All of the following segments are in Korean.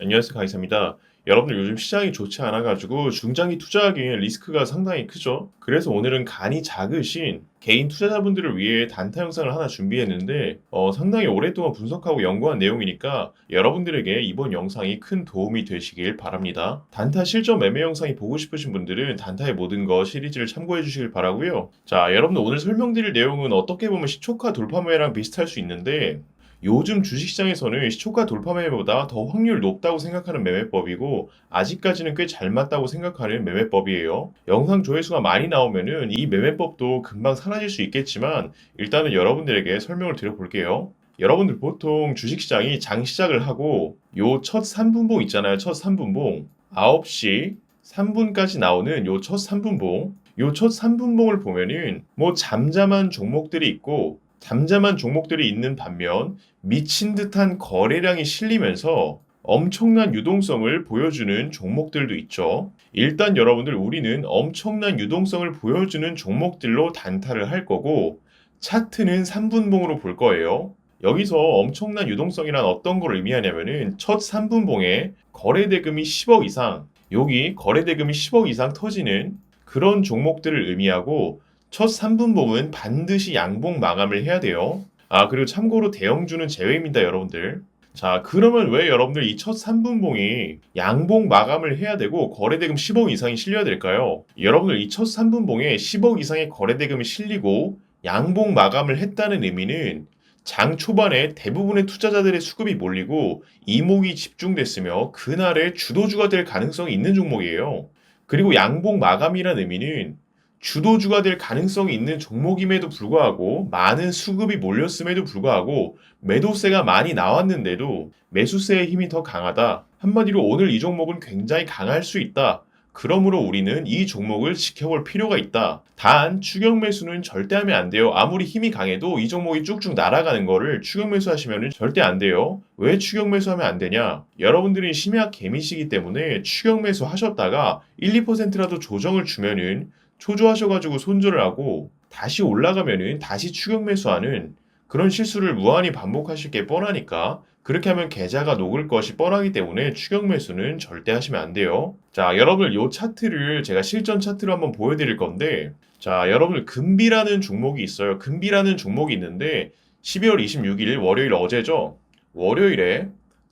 안녕하세요. 강희사입니다. 여러분들 요즘 시장이 좋지 않아가지고 중장기 투자하기엔 리스크가 상당히 크죠. 그래서 오늘은 간이 작으신 개인 투자자분들을 위해 단타 영상을 하나 준비했는데 어, 상당히 오랫동안 분석하고 연구한 내용이니까 여러분들에게 이번 영상이 큰 도움이 되시길 바랍니다. 단타 실전 매매 영상이 보고 싶으신 분들은 단타의 모든 것 시리즈를 참고해 주시길 바라고요. 자, 여러분들 오늘 설명드릴 내용은 어떻게 보면 시초가 돌파 매매랑 비슷할 수 있는데 요즘 주식시장에서는 시초가 돌파 매매보다 더 확률 높다고 생각하는 매매법이고 아직까지는 꽤 잘 맞다고 생각하는 매매법이에요. 영상 조회수가 많이 나오면은 이 매매법도 금방 사라질 수 있겠지만 일단은 여러분들에게 설명을 드려볼게요. 여러분들 보통 주식시장이 장 시작을 하고 요 첫 3분봉 있잖아요. 첫 3분봉 9시 3분까지 나오는 요 첫 3분봉 요 첫 3분봉을 보면은 뭐 잠잠한 종목들이 있고 잠잠한 종목들이 있는 반면 미친 듯한 거래량이 실리면서 엄청난 유동성을 보여주는 종목들도 있죠. 일단 여러분들 우리는 엄청난 유동성을 보여주는 종목들로 단타를 할 거고 차트는 3분봉으로 볼 거예요. 여기서 엄청난 유동성이란 어떤 걸 의미하냐면은 첫 3분봉에 거래 대금이 10억 이상, 여기 거래 대금이 10억 이상 터지는 그런 종목들을 의미하고 첫 3분봉은 반드시 양봉 마감을 해야 돼요. 아, 그리고 참고로 대형주는 제외입니다, 여러분들. 자, 그러면 왜 여러분들 이 첫 3분봉이 양봉 마감을 해야 되고 거래대금 10억 이상이 실려야 될까요? 여러분들 이 첫 3분봉에 10억 이상의 거래대금이 실리고 양봉 마감을 했다는 의미는 장 초반에 대부분의 투자자들의 수급이 몰리고 이목이 집중됐으며 그날의 주도주가 될 가능성이 있는 종목이에요. 그리고 양봉 마감이라는 의미는 주도주가 될 가능성이 있는 종목임에도 불구하고 많은 수급이 몰렸음에도 불구하고 매도세가 많이 나왔는데도 매수세의 힘이 더 강하다. 한마디로 오늘 이 종목은 굉장히 강할 수 있다. 그러므로 우리는 이 종목을 지켜볼 필요가 있다. 단 추격 매수는 절대 하면 안 돼요. 아무리 힘이 강해도 이 종목이 쭉쭉 날아가는 거를 추격 매수 하시면 절대 안 돼요. 왜 추격 매수하면 안 되냐? 여러분들이 심야 개미시기 때문에 추격 매수 하셨다가 1, 2%라도 조정을 주면은 초조하셔가지고 손절을 하고 다시 올라가면은 다시 추격 매수하는 그런 실수를 무한히 반복하실 게 뻔하니까 그렇게 하면 계좌가 녹을 것이 뻔하기 때문에 추격 매수는 절대 하시면 안 돼요. 자, 여러분 요 차트를 제가 실전 차트로 한번 보여드릴 건데 자, 여러분 금비라는 종목이 있어요. 금비라는 종목이 있는데 12월 26일 월요일 어제죠. 월요일에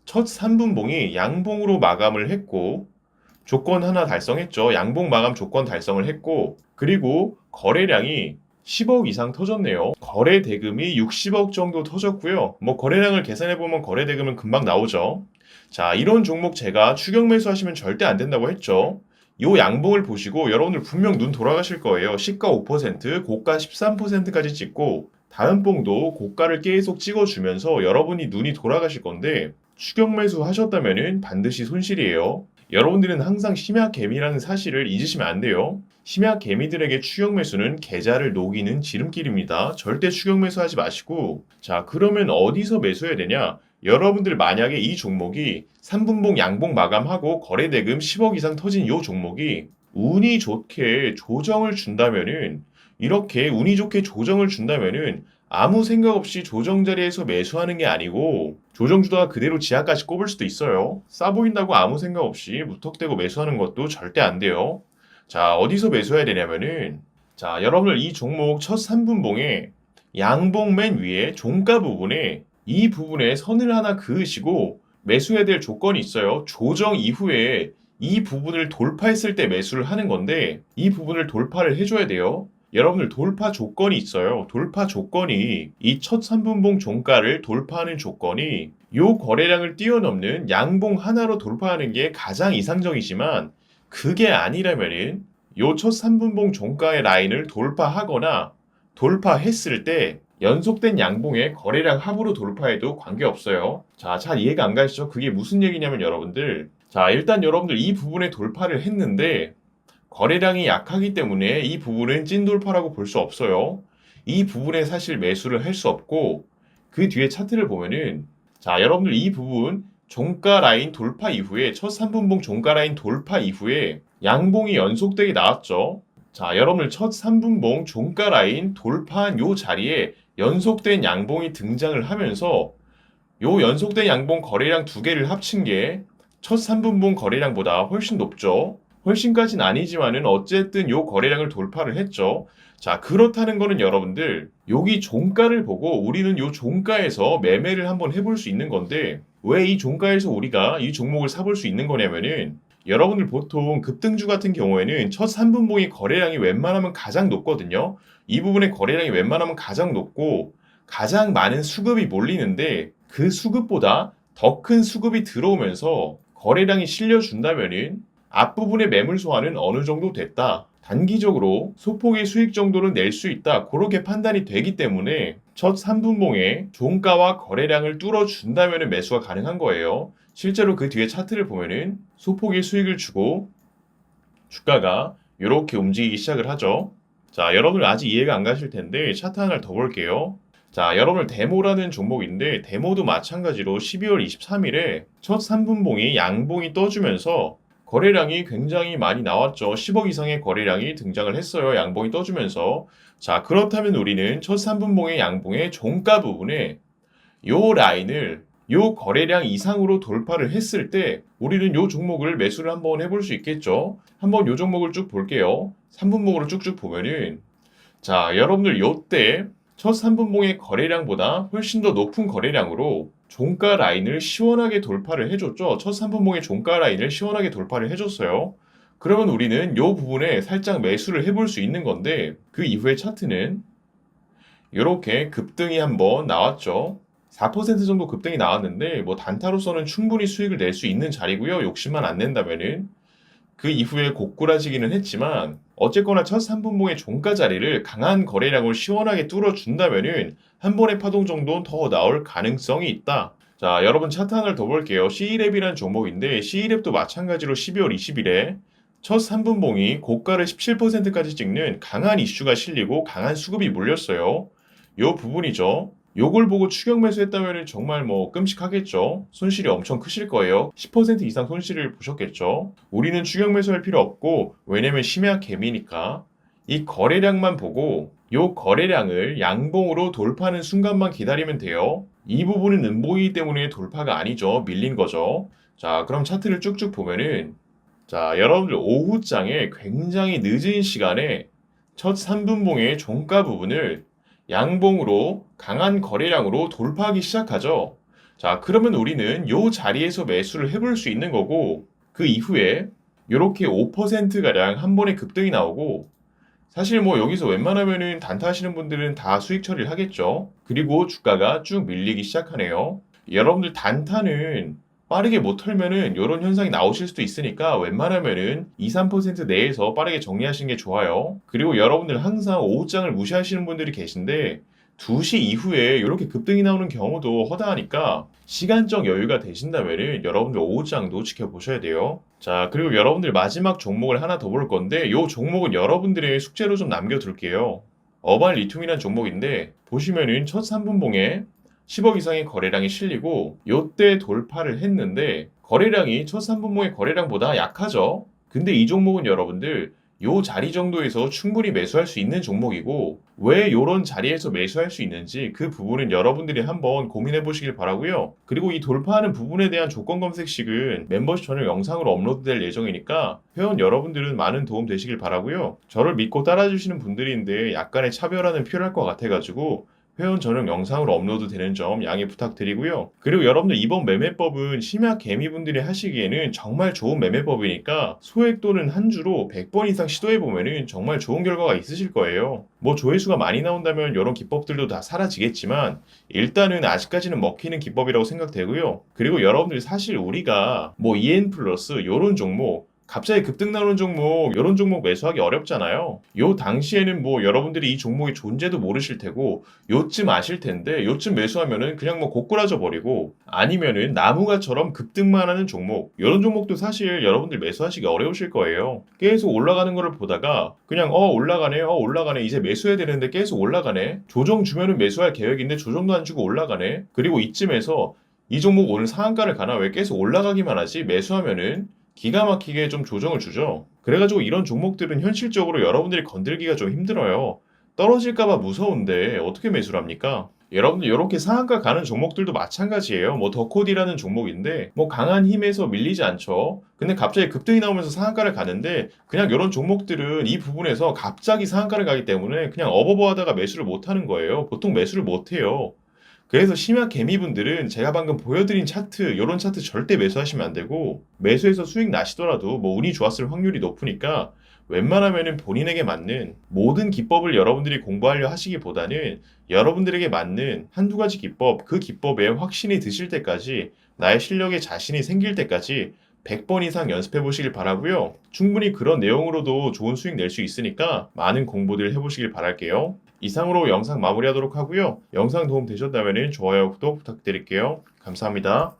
첫 3분봉이 양봉으로 마감을 했고 조건 하나 달성했죠. 양봉 마감 조건 달성을 했고 그리고 거래량이 10억 이상 터졌네요. 거래 대금이 60억 정도 터졌고요. 뭐 거래량을 계산해 보면 거래 대금은 금방 나오죠. 자, 이런 종목 제가 추격 매수하시면 절대 안 된다고 했죠. 요 양봉을 보시고 여러분들 분명 눈 돌아가실 거예요. 시가 5%, 고가 13%까지 찍고 다음 봉도 고가를 계속 찍어주면서 여러분이 눈이 돌아가실 건데 추격 매수 하셨다면은 반드시 손실이에요. 여러분들은 항상 심야 개미라는 사실을 잊으시면 안 돼요. 심야 개미들에게 추격 매수는 계좌를 녹이는 지름길입니다. 절대 추격 매수하지 마시고 자 그러면 어디서 매수해야 되냐? 여러분들 만약에 이 종목이 3분봉 양봉 마감하고 거래 대금 10억 이상 터진 이 종목이 운이 좋게 조정을 준다면은 이렇게 운이 좋게 조정을 준다면은 아무 생각 없이 조정 자리에서 매수하는 게 아니고 조정 주다가 그대로 지하까지 꼽을 수도 있어요. 싸 보인다고 아무 생각 없이 무턱대고 매수하는 것도 절대 안 돼요. 자, 어디서 매수해야 되냐면은 자, 여러분들 이 종목 첫 3분봉에 양봉 맨 위에 종가 부분에 이 부분에 선을 하나 그으시고 매수해야 될 조건이 있어요. 조정 이후에 이 부분을 돌파했을 때 매수를 하는 건데 이 부분을 돌파를 해줘야 돼요. 여러분들 돌파 조건이 있어요. 돌파 조건이 이 첫 3분봉 종가를 돌파하는 조건이 요 거래량을 뛰어넘는 양봉 하나로 돌파하는 게 가장 이상적이지만 그게 아니라면은 요 첫 3분봉 종가의 라인을 돌파하거나 돌파했을 때 연속된 양봉의 거래량 합으로 돌파해도 관계없어요. 자, 잘 이해가 안 가시죠? 그게 무슨 얘기냐면 여러분들 자, 일단 여러분들 이 부분에 돌파를 했는데 거래량이 약하기 때문에 이 부분은 찐돌파라고 볼 수 없어요. 이 부분에 사실 매수를 할 수 없고 그 뒤에 차트를 보면은 자 여러분들 이 부분 종가 라인 돌파 이후에 첫 3분봉 종가 라인 돌파 이후에 양봉이 연속되게 나왔죠. 자 여러분들 첫 3분봉 종가 라인 돌파한 요 자리에 연속된 양봉이 등장을 하면서 요 연속된 양봉 거래량 두 개를 합친 게 첫 3분봉 거래량보다 훨씬 높죠. 훨씬까지는 아니지만은 어쨌든 요 거래량을 돌파를 했죠. 자, 그렇다는 거는 여러분들, 여기 종가를 보고 우리는 요 종가에서 매매를 한번 해볼 수 있는 건데, 왜 이 종가에서 우리가 이 종목을 사볼 수 있는 거냐면은, 여러분들 보통 급등주 같은 경우에는 첫 3분봉의 거래량이 웬만하면 가장 높거든요. 이 부분의 거래량이 웬만하면 가장 높고, 가장 많은 수급이 몰리는데, 그 수급보다 더 큰 수급이 들어오면서 거래량이 실려준다면은 앞부분의 매물 소화는 어느 정도 됐다. 단기적으로 소폭의 수익 정도는 낼 수 있다. 그렇게 판단이 되기 때문에 첫 3분봉에 종가와 거래량을 뚫어준다면 매수가 가능한 거예요. 실제로 그 뒤에 차트를 보면은 소폭의 수익을 주고 주가가 이렇게 움직이기 시작을 하죠. 자, 여러분들 아직 이해가 안 가실 텐데 차트 하나를 더 볼게요. 자, 여러분들 데모라는 종목인데 데모도 마찬가지로 12월 23일에 첫 3분봉이 양봉이 떠주면서 거래량이 굉장히 많이 나왔죠. 10억 이상의 거래량이 등장을 했어요. 양봉이 떠주면서. 자, 그렇다면 우리는 첫 3분봉의 양봉의 종가 부분에 요 라인을 요 거래량 이상으로 돌파를 했을 때 우리는 요 종목을 매수를 한번 해볼 수 있겠죠. 한번 요 종목을 쭉 볼게요. 3분봉으로 쭉쭉 보면은 자, 여러분들 요때 첫 3분봉의 거래량보다 훨씬 더 높은 거래량으로 종가 라인을 시원하게 돌파를 해줬죠. 첫 3분봉의 종가 라인을 시원하게 돌파를 해줬어요. 그러면 우리는 이 부분에 살짝 매수를 해볼 수 있는 건데 그 이후에 차트는 이렇게 급등이 한번 나왔죠. 4% 정도 급등이 나왔는데 뭐 단타로서는 충분히 수익을 낼 수 있는 자리고요. 욕심만 안 낸다면은 그 이후에 고꾸라지기는 했지만 어쨌거나 첫 3분봉의 종가 자리를 강한 거래량을 시원하게 뚫어준다면은 한 번의 파동 정도는 더 나올 가능성이 있다. 자, 여러분 차트 하나를 더 볼게요. C랩이라는 종목인데 C랩도 마찬가지로 12월 20일에 첫 3분봉이 고가를 17%까지 찍는 강한 이슈가 실리고 강한 수급이 몰렸어요. 요 부분이죠. 요걸 보고 추격 매수했다면 정말 뭐 끔찍하겠죠. 손실이 엄청 크실 거예요. 10% 이상 손실을 보셨겠죠. 우리는 추격 매수할 필요 없고 왜냐면 심야 개미니까 이 거래량만 보고 요 거래량을 양봉으로 돌파하는 순간만 기다리면 돼요. 이 부분은 음봉이기 때문에 돌파가 아니죠. 밀린 거죠. 자, 그럼 차트를 쭉쭉 보면은 자, 여러분들 오후장에 굉장히 늦은 시간에 첫 3분봉의 종가 부분을 양봉으로 강한 거래량으로 돌파하기 시작하죠. 자, 그러면 우리는 요 자리에서 매수를 해볼 수 있는 거고, 그 이후에 이렇게 5%가량 한 번에 급등이 나오고, 사실 뭐 여기서 웬만하면은 단타 하시는 분들은 다 수익 처리를 하겠죠. 그리고 주가가 쭉 밀리기 시작하네요. 여러분들 단타는 빠르게 못 털면은 이런 현상이 나오실 수도 있으니까 웬만하면은 2, 3% 내에서 빠르게 정리하시는 게 좋아요. 그리고 여러분들 항상 오후장을 무시하시는 분들이 계신데 2시 이후에 이렇게 급등이 나오는 경우도 허다하니까 시간적 여유가 되신다면은 여러분들 오후장도 지켜보셔야 돼요. 자, 그리고 여러분들 마지막 종목을 하나 더 볼 건데 이 종목은 여러분들의 숙제로 좀 남겨둘게요. 어반 리튬이라는 종목인데 보시면은 첫 3분봉에 10억 이상의 거래량이 실리고 요때 돌파를 했는데 거래량이 첫 3분봉의 거래량보다 약하죠. 근데 이 종목은 여러분들 요 자리 정도에서 충분히 매수할 수 있는 종목이고 왜 요런 자리에서 매수할 수 있는지 그 부분은 여러분들이 한번 고민해 보시길 바라고요. 그리고 이 돌파하는 부분에 대한 조건 검색식은 membership 전용 영상으로 업로드될 예정이니까 회원 여러분들은 많은 도움 되시길 바라고요. 저를 믿고 따라주시는 분들인데 약간의 차별화는 필요할 것 같아가지고 회원 전용 영상으로 업로드 되는 점 양해 부탁드리고요. 그리고 여러분들 이번 매매법은 심야 개미분들이 하시기에는 정말 좋은 매매법이니까 소액 또는 한 주로 100번 이상 시도해보면 정말 좋은 결과가 있으실 거예요. 뭐 조회수가 많이 나온다면 이런 기법들도 다 사라지겠지만 일단은 아직까지는 먹히는 기법이라고 생각되고요. 그리고 여러분들 사실 우리가 뭐 EN 플러스 이런 종목 갑자기 급등 나오는 종목, 이런 종목 매수하기 어렵잖아요. 요 당시에는 뭐 여러분들이 이 종목의 존재도 모르실 테고, 요쯤 아실 텐데, 요쯤 매수하면은 그냥 뭐 고꾸라져 버리고, 아니면은 나무가처럼 급등만 하는 종목, 이런 종목도 사실 여러분들 매수하시기 어려우실 거예요. 계속 올라가는 거를 보다가, 그냥 어, 올라가네, 어, 올라가네, 이제 매수해야 되는데 계속 올라가네, 조정 주면은 매수할 계획인데 조정도 안 주고 올라가네, 그리고 이쯤에서 이 종목 오늘 상한가를 가나 왜 계속 올라가기만 하지? 매수하면은 기가 막히게 좀 조정을 주죠. 그래가지고 이런 종목들은 현실적으로 여러분들이 건들기가 좀 힘들어요. 떨어질까봐 무서운데 어떻게 매수를 합니까? 여러분들 이렇게 상한가 가는 종목들도 마찬가지예요. 뭐 더코디라는 종목인데 뭐 강한 힘에서 밀리지 않죠. 근데 갑자기 급등이 나오면서 상한가를 가는데 그냥 이런 종목들은 이 부분에서 갑자기 상한가를 가기 때문에 그냥 어버버하다가 매수를 못 하는 거예요. 보통 매수를 못 해요. 그래서 심야 개미분들은 제가 방금 보여드린 차트, 이런 차트 절대 매수하시면 안 되고 매수해서 수익 나시더라도 뭐 운이 좋았을 확률이 높으니까 웬만하면은 본인에게 맞는 모든 기법을 여러분들이 공부하려 하시기보다는 여러분들에게 맞는 한두 가지 기법, 그 기법에 확신이 드실 때까지 나의 실력에 자신이 생길 때까지 100번 이상 연습해 보시길 바라고요. 충분히 그런 내용으로도 좋은 수익 낼 수 있으니까 많은 공부들 해보시길 바랄게요. 이상으로 영상 마무리하도록 하고요. 영상 도움 되셨다면 좋아요, 구독 부탁드릴게요. 감사합니다.